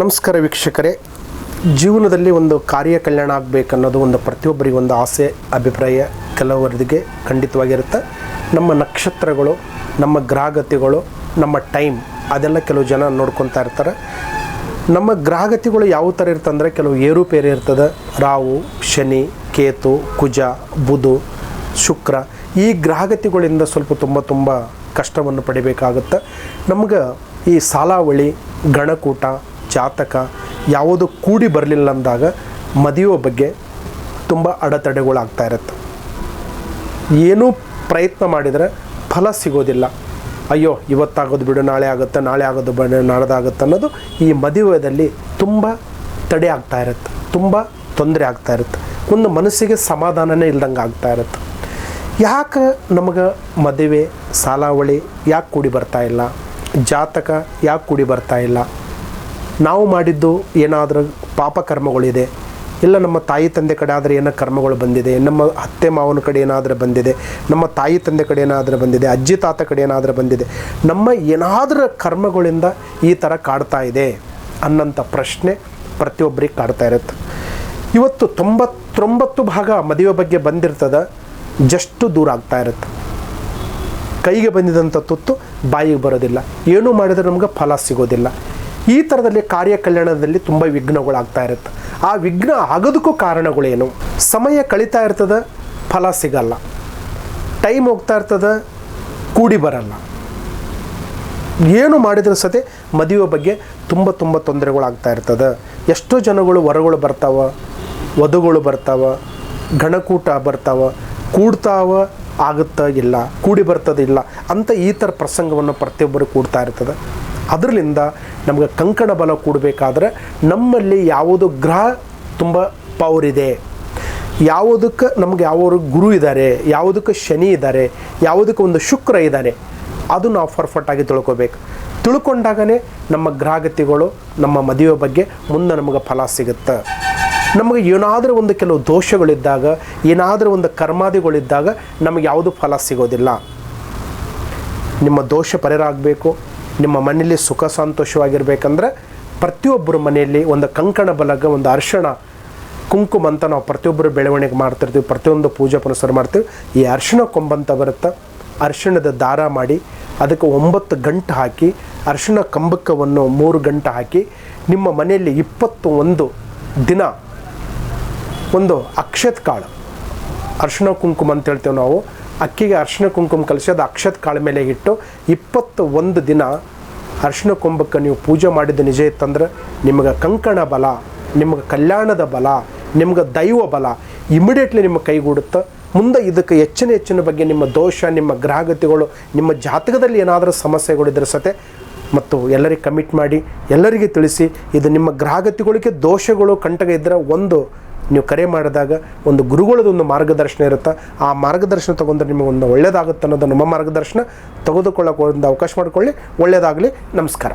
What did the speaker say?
ನಮಸ್ಕಾರ ವೀಕ್ಷಕರೇ. ಜೀವನದಲ್ಲಿ ಒಂದು ಕಾರ್ಯ ಕಲ್ಯಾಣ ಆಗಬೇಕನ್ನೋದು ಒಂದು ಪ್ರತಿಯೊಬ್ಬರಿಗೆ ಒಂದು ಆಸೆ, ಅಭಿಪ್ರಾಯ ಕೆಲವರಿಗೆ ಖಂಡಿತವಾಗಿರುತ್ತೆ. ನಮ್ಮ ನಕ್ಷತ್ರಗಳು, ನಮ್ಮ ಗ್ರಹಗತಿಗಳು, ನಮ್ಮ ಟೈಮ್ ಅದೆಲ್ಲ ಕೆಲವು ಜನ ನೋಡ್ಕೊತಾ ಇರ್ತಾರೆ. ನಮ್ಮ ಗ್ರಹಗತಿಗಳು ಯಾವ ಥರ ಇರ್ತಂದರೆ ಕೆಲವು ಏರುಪೇರು ಇರ್ತದೆ. ರಾವು ಶನಿ, ಕೇತು, ಕುಜ, ಬುಧು, ಶುಕ್ರ ಈ ಗ್ರಹಗತಿಗಳಿಂದ ಸ್ವಲ್ಪ ತುಂಬ ತುಂಬ ಕಷ್ಟವನ್ನು ಪಡಿಬೇಕಾಗುತ್ತೆ. ನಮ್ಗೆ ಈ ಸಾಲಾವಳಿ ಗಣಕೂಟ ಜಾತಕ ಯಾವುದು ಕೂಡಿ ಬರಲಿಲ್ಲ ಅಂದಾಗ ಮದುವೆ ಬಗ್ಗೆ ತುಂಬ ಅಡೆತಡೆಗಳಾಗ್ತಾ ಇರುತ್ತೆ. ಏನೂ ಪ್ರಯತ್ನ ಮಾಡಿದರೆ ಫಲ ಸಿಗೋದಿಲ್ಲ. ಅಯ್ಯೋ, ಇವತ್ತಾಗೋದು ಬಿಡು, ನಾಳೆ ಆಗುತ್ತೆ, ನಾಳೆ ಆಗೋದು ಬಿಡು ನಾಳೆದಾಗುತ್ತೆ ಅನ್ನೋದು ಈ ಮದುವೆಯಲ್ಲಿ ತುಂಬ ತಡೆ ಆಗ್ತಾ ಇರುತ್ತೆ. ತುಂಬ ತೊಂದರೆ ಆಗ್ತಾ ಇರುತ್ತೆ. ಒಂದು ಮನಸ್ಸಿಗೆ ಸಮಾಧಾನನೇ ಇಲ್ದಂಗೆ ಆಗ್ತಾ ಇರುತ್ತೆ. ಯಾಕೆ ನಮಗೆ ಮದುವೆ, ಸಾಲಾವಳಿ ಯಾಕೆ ಕೂಡಿ ಬರ್ತಾ ಇಲ್ಲ? ಜಾತಕ ಯಾಕೆ ಕೂಡಿ ಬರ್ತಾ ಇಲ್ಲ? ನಾವು ಮಾಡಿದ್ದು ಏನಾದರೂ ಪಾಪ ಕರ್ಮಗಳಿದೆ, ಇಲ್ಲ ನಮ್ಮ ತಾಯಿ ತಂದೆ ಕಡೆ ಆದರೆ ಏನೋ ಕರ್ಮಗಳು ಬಂದಿದೆ, ನಮ್ಮ ಅತ್ತೆ ಮಾವನ ಕಡೆ ಏನಾದರೂ ಬಂದಿದೆ, ನಮ್ಮ ತಾಯಿ ತಂದೆ ಕಡೆ ಏನಾದರೂ ಬಂದಿದೆ, ಅಜ್ಜಿ ತಾತ ಕಡೆ ಏನಾದರೂ ಬಂದಿದೆ, ನಮ್ಮ ಏನಾದರೂ ಕರ್ಮಗಳಿಂದ ಈ ಥರ ಕಾಡ್ತಾ ಇದೆ ಅನ್ನೋಂಥ ಪ್ರಶ್ನೆ ಪ್ರತಿಯೊಬ್ಬರಿಗೆ ಕಾಡ್ತಾ ಇರುತ್ತೆ. ಇವತ್ತು ತೊಂಬತ್ತೊಂಬತ್ತು ಭಾಗ ಮದುವೆ ಬಗ್ಗೆ ಬಂದಿರ್ತದ ಜಸ್ಟ್ ದೂರ ಆಗ್ತಾ ಇರುತ್ತೆ. ಕೈಗೆ ಬಂದಿದಂಥ ತುತ್ತು ಬಾಯಿಗೆ ಬರೋದಿಲ್ಲ. ಏನೂ ಮಾಡಿದರೆ ನಮ್ಗೆ ಫಲ ಸಿಗೋದಿಲ್ಲ. ಈ ಥರದಲ್ಲಿ ಕಾರ್ಯ ಕಲ್ಯಾಣದಲ್ಲಿ ತುಂಬ ವಿಘ್ನಗಳಾಗ್ತಾ ಇರುತ್ತೆ. ಆ ವಿಘ್ನ ಆಗೋದಕ್ಕೂ ಕಾರಣಗಳೇನು? ಸಮಯ ಕಳೀತಾ ಇರ್ತದೆ, ಫಲ ಸಿಗಲ್ಲ. ಟೈಮ್ ಹೋಗ್ತಾ ಇರ್ತದೆ, ಕೂಡಿ ಬರಲ್ಲ. ಏನು ಮಾಡಿದ್ರೂ ಸತೆ ಮದುವೆ ಬಗ್ಗೆ ತುಂಬ ತುಂಬ ತೊಂದರೆಗಳಾಗ್ತಾ ಇರ್ತದೆ. ಎಷ್ಟೋ ಜನಗಳು ವರಗಳು ಬರ್ತಾವ, ವಧುಗಳು ಬರ್ತಾವ ಗಣಕೂಟ ಬರ್ತಾವ, ಕೂಡ್ತಾವ, ಆಗುತ್ತಾ ಇಲ್ಲ, ಕೂಡಿ ಬರ್ತದಿಲ್ಲ ಅಂತ ಈ ಥರ ಪ್ರಸಂಗವನ್ನು ಪ್ರತಿಯೊಬ್ಬರು ಕೂಡ್ತಾ ಇರ್ತದೆ. ಅದರಿಂದ ನಮಗೆ ಕಂಕಣ ಬಲ ಕೂಡಬೇಕಾದ್ರೆ ನಮ್ಮಲ್ಲಿ ಯಾವುದು ಗ್ರಹ ತುಂಬ ಪವರ್ ಇದೆ. ಯಾವುದಕ್ಕೆ ನಮ್ಗೆ ಯಾವ ಗುರು ಇದ್ದಾರೆ, ಯಾವುದಕ್ಕೆ ಶನಿ ಇದ್ದಾರೆ, ಯಾವುದಕ್ಕೆ ಒಂದು ಶುಕ್ರ ಇದ್ದಾರೆ, ಅದು ನಾವು ಆಗಿ ತಿಳ್ಕೊಬೇಕು. ತಿಳ್ಕೊಂಡಾಗನೇ ನಮ್ಮ ಗ್ರಹಗತಿಗಳು, ನಮ್ಮ ಮದುವೆ ಬಗ್ಗೆ ಮುಂದೆ ನಮಗೆ ಫಲ ಸಿಗುತ್ತೆ. ನಮಗೆ ಏನಾದರೂ ಒಂದು ಕೆಲವು ದೋಷಗಳಿದ್ದಾಗ, ಏನಾದರೂ ಒಂದು ಕರ್ಮಾದಿಗಳಿದ್ದಾಗ ನಮಗೆ ಯಾವುದು ಫಲ ಸಿಗೋದಿಲ್ಲ. ನಿಮ್ಮ ದೋಷ ಪರಿಹಾರ ಆಗಬೇಕು ನಿಮ್ಮ ಮನೆಯಲ್ಲಿ ಸುಖ ಸಂತೋಷವಾಗಿರ್ಬೇಕಂದ್ರೆ ಪ್ರತಿಯೊಬ್ಬರ ಮನೆಯಲ್ಲಿ ಒಂದು ಕಂಕಣ ಬಲಗ, ಒಂದು ಅರ್ಶಣ, ಕುಂಕುಮ ಅಂತ ನಾವು ಪ್ರತಿಯೊಬ್ಬರು ಬೆಳವಣಿಗೆ ಮಾಡ್ತಿರ್ತೀವಿ, ಪ್ರತಿಯೊಂದು ಪೂಜೆ ಪುನಸ್ಕಾರ ಮಾಡ್ತೀವಿ. ಈ ಅರ್ಶಿಣ ಕೊಂಬಂತ ಬರುತ್ತೆ. ಅರ್ಶಿಣದ ದಾರ ಮಾಡಿ ಅದಕ್ಕೆ ಒಂಬತ್ತು ಗಂಟು ಹಾಕಿ, ಅರ್ಶಿಣ ಕಂಬಕವನ್ನು ಮೂರು ಗಂಟೆ ಹಾಕಿ, ನಿಮ್ಮ ಮನೆಯಲ್ಲಿ ಇಪ್ಪತ್ತು ಒಂದು ದಿನ ಒಂದು ಅಕ್ಷತ್ ಕಾಳು, ಅರ್ಶಿಣ ಕುಂಕುಮ ಅಂತ ಹೇಳ್ತೇವೆ ನಾವು. ಅಕ್ಕಿಗೆ ಅರ್ಶಿಣ ಕುಂಕುಮ ಕಲಿಸಿ, ಅದು ಅಕ್ಷತ್ ಕಾಳ ಮೇಲೆ ಇಟ್ಟು ಇಪ್ಪತ್ತು ಒಂದು ದಿನ ಅರ್ಶಿಣ ಕುಂಭಕ್ಕೆ ನೀವು ಪೂಜೆ ಮಾಡಿದ ನಿಜ ಇತ್ತಂದ್ರೆ ನಿಮಗೆ ಕಂಕಣ ಬಲ, ನಿಮಗೆ ಕಲ್ಯಾಣದ ಬಲ, ನಿಮ್ಗೆ ದೈವ ಬಲ ಇಮಿಡಿಯೇಟ್ಲಿ ನಿಮ್ಮ ಕೈಗೂಡುತ್ತೆ. ಮುಂದೆ ಇದಕ್ಕೆ ಹೆಚ್ಚಿನ ಹೆಚ್ಚಿನ ಬಗ್ಗೆ ನಿಮ್ಮ ದೋಷ, ನಿಮ್ಮ ಗ್ರಹಗತಿಗಳು, ನಿಮ್ಮ ಜಾತಕದಲ್ಲಿ ಏನಾದರೂ ಸಮಸ್ಯೆಗಳಿದ್ರೆ ಸತೆ ಮತ್ತು ಎಲ್ಲರಿಗೆ ಕಮಿಟ್ ಮಾಡಿ, ಎಲ್ಲರಿಗೆ ತಿಳಿಸಿ, ಇದು ನಿಮ್ಮ ಗ್ರಹಗತಿಗಳಿಗೆ ದೋಷಗಳು, ಕಂಟಕ ಇದ್ದರೆ ಒಂದು ನೀವು ಕರೆ ಮಾಡಿದಾಗ ಒಂದು ಗುರುಗಳದೊಂದು ಮಾರ್ಗದರ್ಶನ ಇರುತ್ತೆ, ಆ ಮಾರ್ಗದರ್ಶನ ತೊಗೊಂಡ್ರೆ ನಿಮಗೆ ಒಂದು ಒಳ್ಳೆಯದಾಗುತ್ತೆ ಅನ್ನೋದು ನಮ್ಮ ಮಾರ್ಗದರ್ಶನ ತೆಗೆದುಕೊಳ್ಳೋಕೆ ಒಂದು ಅವಕಾಶ ಮಾಡಿಕೊಳ್ಳಿ. ಒಳ್ಳೆಯದಾಗಲಿ ನಮಸ್ಕಾರ.